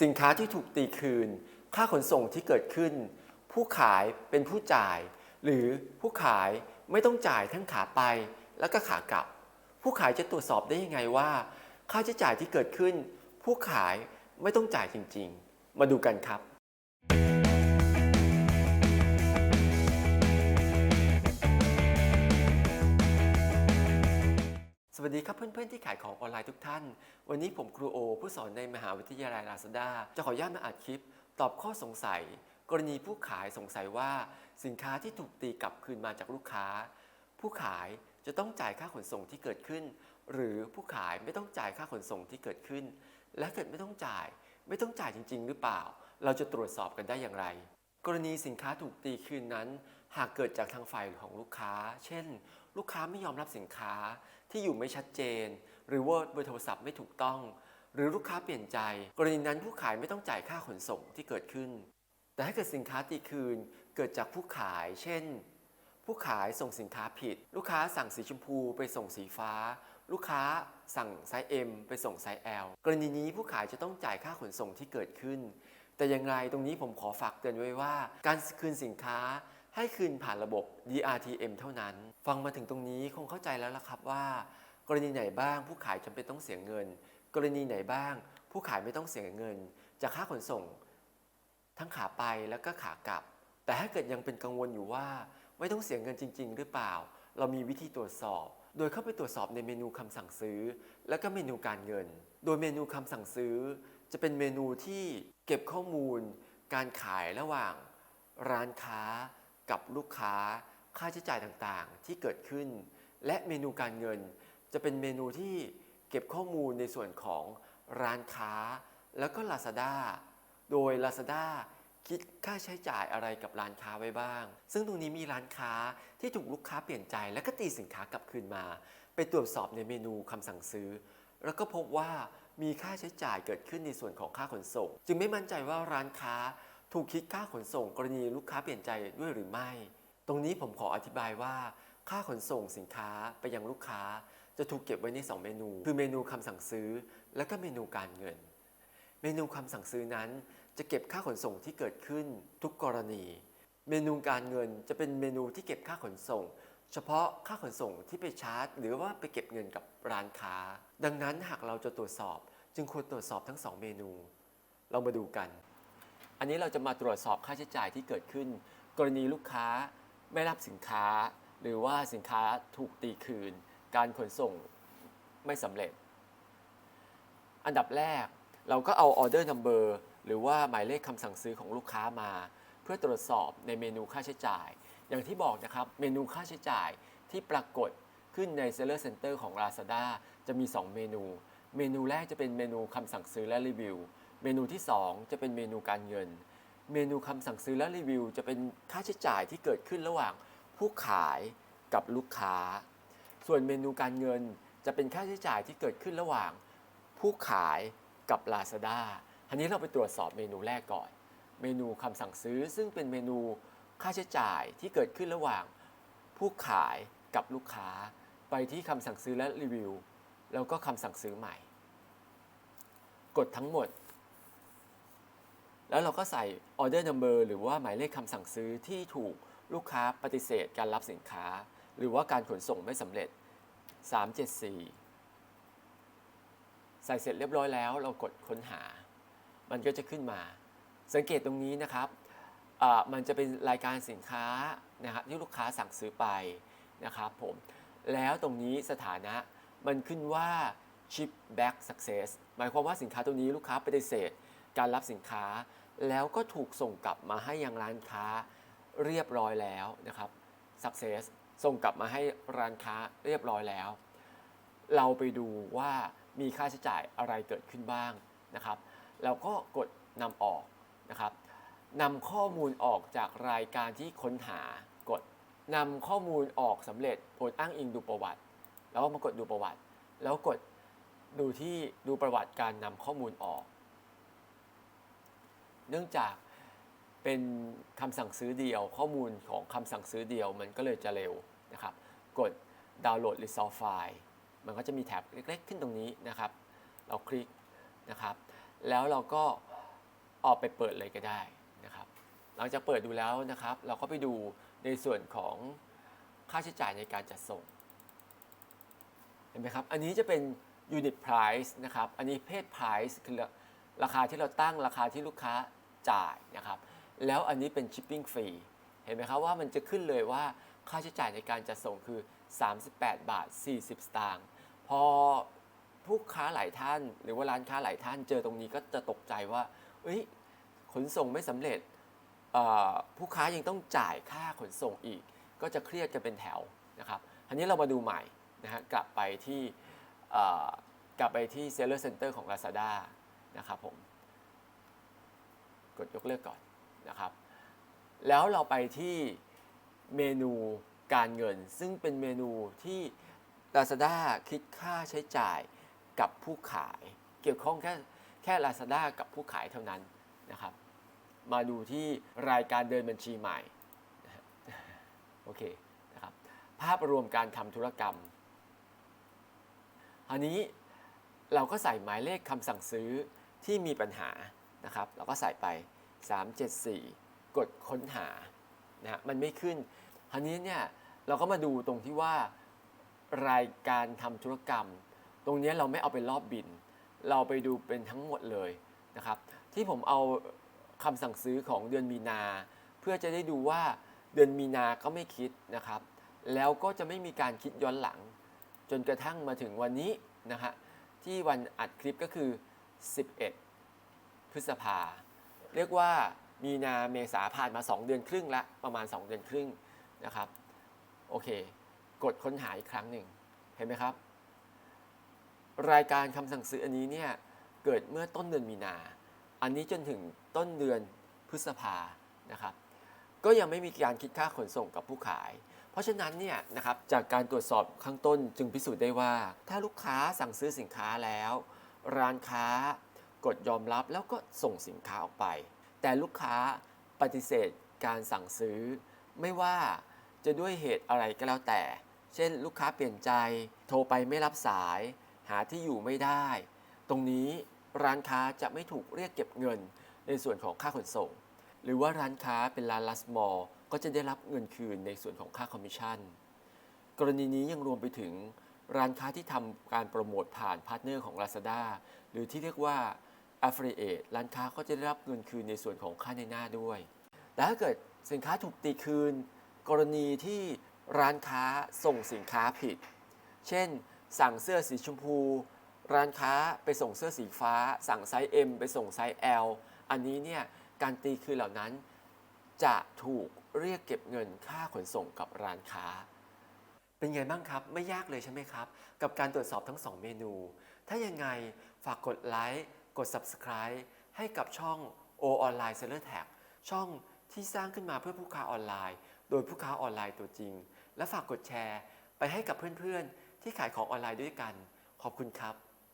สินค้าที่ถูกตีคืน ค่าขนส่งที่เกิดขึ้น ผู้ขายเป็นผู้จ่าย หรือผู้ขายไม่ต้องจ่ายทั้งขาไปแล้วก็ขากลับ ผู้ขายจะตรวจสอบได้ยังไงว่า ค่าใช้จ่ายที่เกิดขึ้น ผู้ขายไม่ต้องจ่ายจริง ๆ มาดูกันครับ สวัสดีครับเพื่อนๆที่ขายของออนไลน์ทุกท่าน วันนี้ผมครูโอ ผู้สอนในมหาวิทยาลัยลาซาด้าจะขออนุญาตมาอัดคลิป ตอบข้อสงสัย กรณีผู้ขายสงสัยว่าสินค้าที่ถูกตีกลับคืนมาจากลูกค้า ผู้ขายจะต้องจ่ายค่าขนส่งที่เกิดขึ้น หรือผู้ขายไม่ต้องจ่ายค่าขนส่งที่เกิดขึ้น และเกิดไม่ต้องจ่าย ไม่ต้องจ่ายจริง ๆ หรือเปล่า เราจะตรวจสอบกันได้อย่างไร กรณีสินค้าถูกตีคืนนั้น หากเกิดจากทางฝ่ายของลูกค้า เช่น ลูกค้าไม่ยอมรับสินค้า ที่อยู่ไม่ชัดเจน หรือว่าเบอร์โทรศัพท์ไม่ถูกต้อง หรือลูกค้าเปลี่ยนใจ กรณีนั้นผู้ขายไม่ต้องจ่ายค่าขนส่งที่เกิดขึ้น แต่ถ้าเกิดสินค้าตีคืนเกิดจากผู้ขาย เช่น ผู้ขายส่งสินค้าผิด ลูกค้าสั่งสีชมพูไปส่งสีฟ้า ลูกค้าสั่งไซส์ M ไปส่งไซส์ L กรณีนี้ผู้ขายจะต้องจ่ายค่าขนส่งที่เกิดขึ้น แต่อย่างไรตรงนี้ผมขอฝากเตือนไว้ว่า การคืนสินค้า ให้คืนผ่านระบบ DRTM เท่านั้น ฟังมาถึงตรงนี้คงเข้าใจแล้วละครับว่า กรณีไหนบ้างผู้ขายจำเป็นต้องเสียเงิน กรณีไหนบ้าง ผู้ขายไม่ต้องเสียเงิน จากค่าขนส่ง ทั้งขาไปแล้วก็ขากลับ แต่ถ้าเกิดยังเป็นกังวลอยู่ว่า ไม่ต้องเสียเงินจริง ๆ หรือเปล่า เรามีวิธีตรวจสอบ โดยเข้าไปตรวจสอบในเมนูคำสั่งซื้อ และก็เมนูการเงิน โดยเมนูคำสั่งซื้อ จะเป็นเมนูที่เก็บข้อมูล การขายระหว่าง ร้านค้า กับลูกค้าค่าใช้จ่ายต่างๆ ที่เกิดขึ้น และเมนูการเงิน จะเป็นเมนูที่เก็บข้อมูลในส่วนของร้านค้า แล้วก็ Lazada โดย Lazada คิดค่าใช้จ่ายอะไรกับร้านค้าไว้บ้าง ซึ่งตรงนี้มีร้านค้าที่ถูกลูกค้าเปลี่ยนใจแล้วก็ตีสินค้ากลับคืนมา ไปตรวจสอบในเมนูคำสั่งซื้อ แล้วก็พบว่ามีค่าใช้จ่ายเกิดขึ้นในส่วนของค่าขนส่ง จึงไม่มั่นใจว่าร้านค้า ถูกคิดค่าขนส่งกรณีลูกค้าเปลี่ยนใจด้วยหรือไม่ ตรงนี้ผมขออธิบายว่า ค่าขนส่งสินค้าไปยังลูกค้า จะถูกเก็บไว้ใน 2 เมนู คือเมนูคำสั่งซื้อ และก็เมนูการเงิน เมนูคำสั่งซื้อนั้นจะเก็บค่าขนส่งที่เกิดขึ้นทุกกรณี เมนูการเงินจะเป็นเมนูที่เก็บค่าขนส่ง เฉพาะค่าขนส่งที่ไปชาร์จ หรือว่าไปเก็บเงินกับร้านค้า ดังนั้นหากเราจะตรวจสอบ จึงควรตรวจสอบทั้ง 2 เมนู เรามาดูกัน อันนี้เราจะมาตรวจสอบค่าใช้จ่ายที่เกิดขึ้น กรณีลูกค้าไม่รับสินค้า หรือว่าสินค้าถูกตีคืน การขนส่งไม่สำเร็จ อันดับแรกเราก็เอาออเดอร์นัมเบอร์หรือว่าหมายเลขคำสั่งซื้อของลูกค้ามา เพื่อตรวจสอบในเมนูค่าใช้จ่าย อย่างที่บอกนะครับเมนูค่าใช้จ่ายที่ปรากฏขึ้นใน Seller Center ของ Lazada จะมี 2 เมนู เมนูแรกจะเป็นเมนูคำสั่งซื้อและรีวิว เมนูที่ 2 จะเป็นเมนูการเงิน เมนูคำสั่งซื้อและรีวิว จะเป็นค่าใช้จ่ายที่เกิดขึ้นระหว่างผู้ขายกับลูกค้า ส่วนเมนูการเงินจะเป็นค่าใช้จ่ายที่เกิดขึ้นระหว่าง ผู้ขายกับ Lazada ทีนี้เราไปตรวจสอบเมนูแรกก่อน เมนูคำสั่งซื้อซึ่งเป็นเมนูค่าใช้จ่ายที่เกิดขึ้นระหว่าง ผู้ขายกับลูกค้า ไปที่คำสั่งซื้อและรีวิว แล้วก็คำสั่งซื้อใหม่ กดทั้งหมด แล้วเราก็ใส่ order number หรือว่าหมายเลขคำสั่งซื้อที่ถูกลูกค้าปฏิเสธการรับสินค้า หรือว่าการขนส่งไม่สำเร็จ 374 ใส่เสร็จเรียบร้อยแล้วเรากดค้นหา มันก็จะขึ้นมา สังเกตตรงนี้นะครับมันจะเป็นรายการสินค้านะครับที่ลูกค้าสั่งซื้อไปนะครับผม แล้วตรงนี้สถานะมันขึ้นว่า ship back success หมายความว่าสินค้าตัวนี้ลูกค้าปฏิเสธ การรับสินค้า แล้วก็ถูกส่งกลับมาให้ยังร้านค้าเรียบร้อยแล้วนะครับ success ส่งกลับมาให้ร้านค้าเรียบร้อยแล้ว เราไปดูว่ามีค่าใช้จ่ายอะไรเกิดขึ้นบ้างนะครับ เราก็กดนำออกนะครับนำข้อมูลออกจากรายการที่ค้นหากดนำข้อมูลออกสำเร็จผลอ้างอิงดูประวัติ แล้วมากดดูประวัติ แล้วกดดูที่ดูประวัติการนำข้อมูลออก เนื่องจากเป็นคำสั่งซื้อเดียว ข้อมูลของคำสั่งซื้อเดียวมันก็เลยจะเร็วนะครับ กดดาวน์โหลด resolve file มันก็จะมีแท็บเล็กๆ ขึ้นตรงนี้นะครับ เราคลิกนะครับ แล้วเราก็ออกไปเปิดเลยก็ได้นะครับ หลังจากเปิดดูแล้วนะครับ เราก็ไปดูในส่วนของค่าใช้จ่ายในการจัดส่ง เห็นไหมครับ อันนี้จะเป็น unit price นะครับ อันนี้เพศ price คือราคาที่เราตั้งราคาที่ลูกค้า จ่ายนะครับแล้วอันนี้เป็น shipping fee เห็นไหมครับว่ามันจะขึ้นเลยว่าค่าใช้จ่ายในการจัดส่งคือ 38 บาท 40 สตางค์พอผู้ค้าหลายท่าน หรือว่าร้านค้าหลายท่านเจอตรงนี้ก็จะตกใจว่าเอ้ยขนส่งไม่สำเร็จผู้ค้ายังต้องจ่ายค่าขนส่งอีก ก็จะเครียดกันเป็นแถวนะครับอันนี้เรามาดูใหม่นะฮะกลับไปที่กลับไปที่ Seller Center ของ Lazada นะครับผม กดยกเลิกก่อนนะครับ แล้วเราไปที่เมนูการเงิน ซึ่งเป็นเมนูที่ Lazada คิดค่าใช้จ่ายกับผู้ขาย เกี่ยวข้องแค่แค่ Lazada กับผู้ขายเท่านั้นนะครับ มาดูที่รายการเดินบัญชีใหม่โอเคนะครับภาพรวมการทำธุรกรรมอันนี้เราก็ใส่หมายเลขคำสั่งซื้อที่มีปัญหา นะครับเราก็ใส่ไป 374 กดค้นหานะฮะมันไม่ขึ้นอันนี้เนี่ยเราก็มาดูตรงที่ว่ารายการทำธุรกรรม ตรงนี้เราไม่เอาเป็นรอบบิน เราไปดูเป็นทั้งหมดเลยนะครับที่ผมเอาคำสั่งซื้อของเดือนมีนา เพื่อจะได้ดูว่าเดือนมีนาก็ไม่คิดนะครับ แล้วก็จะไม่มีการคิดย้อนหลัง จนกระทั่งมาถึงวันนี้นะฮะที่วันอัดคลิปก็คือ 11 พฤษภา เรียกว่ามีนาเมษาผ่านมา 2 เดือนครึ่งละประมาณ 2 เดือนครึ่งนะครับโอเค กดค้นหาอีกครั้งหนึ่งเห็นไหมครับ รายการคำสั่งซื้ออันนี้เนี่ยเกิดเมื่อต้นเดือนมีนา อันนี้จนถึงต้นเดือนพฤษภานะครับ ก็ยังไม่มีการคิดค่าขนส่งกับผู้ขาย เพราะฉะนั้นเนี่ยนะครับจากการตรวจสอบข้างต้นจึงพิสูจน์ได้ว่า ถ้าลูกค้าสั่งซื้อสินค้าแล้ว ร้านค้า กดยอมรับแล้วก็ส่งสินค้าออกไป แต่ลูกค้าปฏิเสธการสั่งซื้อ ไม่ว่าจะด้วยเหตุอะไรก็แล้วแต่ เช่น ลูกค้าเปลี่ยนใจ โทรไปไม่รับสาย หาที่อยู่ไม่ได้ ตรงนี้ร้านค้าจะไม่ถูกเรียกเก็บเงิน ในส่วนของค่าขนส่ง หรือว่าร้านค้าเป็นร้านลัสมอลก็จะได้รับเงินคืนในส่วนของค่าคอมมิชชั่น กรณีนี้ยังรวมไปถึงร้านค้าที่ทำการโปรโมทผ่านพาร์ทเนอร์ของ Lazada หรือที่เรียกว่า Affiliate ร้านค้าก็จะได้รับเงินคืนในส่วนของค่าในหน้าด้วย แต่ถ้าเกิดสินค้าถูกตีคืน กรณีที่ร้านค้าส่งสินค้าผิด เช่น สั่งเสื้อสีชมพู ร้านค้าไปส่งเสื้อสีฟ้า สั่งไซส์ M ไปส่งไซส์ L อันนี้เนี่ยการตีคืนเหล่านั้น จะถูกเรียกเก็บเงินค่าขนส่งกับร้านค้า เป็นไงบ้างครับ ไม่ยากเลยใช่ไหมครับ กับการตรวจสอบทั้ง 2 เมนู ถ้ายังไงฝากกดไลค์ กด Subscribe ให้กับช่อง O Online Seller Tag ช่องที่สร้างขึ้นมาเพื่อผู้ค้าออนไลน์ โดยผู้ค้าออนไลน์ตัวจริง และฝากกดแชร์ ไปให้กับเพื่อนๆ ที่ขายของออนไลน์ด้วยกัน ขอบคุณครับ